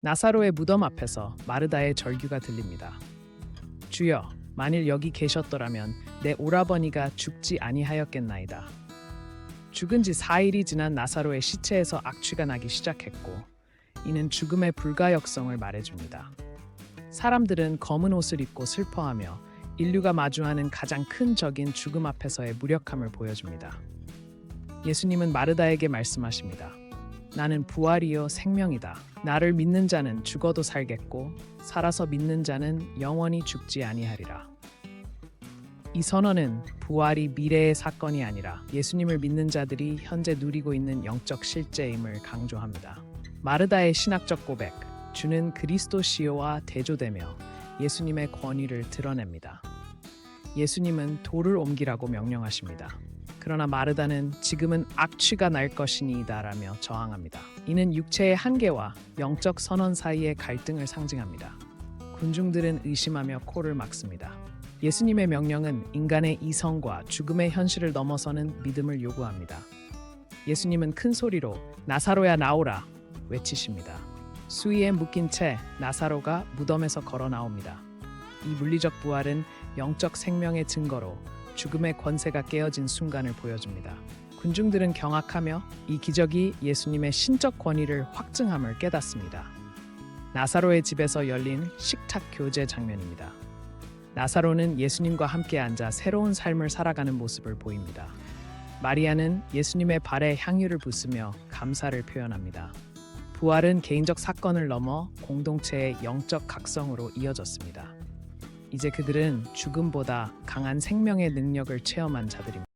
나사로의 무덤 앞에서 마르다의 절규가 들립니다. 주여, 만일 여기 계셨더라면 내 오라버니가 죽지 아니하였겠나이다. 죽은 지 4일이 지난 나사로의 시체에서 악취가 나기 시작했고 이는 죽음의 불가역성을 말해줍니다. 사람들은 검은 옷을 입고 슬퍼하며 인류가 마주하는 가장 큰 적인 죽음 앞에서의 무력함을 보여줍니다. 예수님은 마르다에게 말씀하십니다. 나는 부활이요 생명이다. 나를 믿는 자는 죽어도 살겠고 살아서 믿는 자는 영원히 죽지 아니하리라. 이 선언은 부활이 미래의 사건이 아니라 예수님을 믿는 자들이 현재 누리고 있는 영적 실제임을 강조합니다. 마르다의 신학적 고백, 주는 그리스도시요와 대조되며 예수님의 권위를 드러냅니다. 예수님은 돌을 옮기라고 명령하십니다. 그러나 마르다는 지금은 악취가 날 것이니이다라며 저항합니다. 이는 육체의 한계와 영적 선언 사이의 갈등을 상징합니다. 군중들은 의심하며 코를 막습니다. 예수님의 명령은 인간의 이성과 죽음의 현실을 넘어서는 믿음을 요구합니다. 예수님은 큰 소리로 나사로야 나오라 외치십니다. 수위에 묶인 채 나사로가 무덤에서 걸어 나옵니다. 이 물리적 부활은 영적 생명의 증거로 죽음의 권세가 깨어진 순간을 보여줍니다. 군중들은 경악하며 이 기적이 예수님의 신적 권위를 확증함을 깨닫습니다. 나사로의 집에서 열린 식탁 교제 장면입니다. 나사로는 예수님과 함께 앉아 새로운 삶을 살아가는 모습을 보입니다. 마리아는 예수님의 발에 향유를 붓으며 감사를 표현합니다. 부활은 개인적 사건을 넘어 공동체의 영적 각성으로 이어졌습니다. 이제 그들은 죽음보다 강한 생명의 능력을 체험한 자들입니다.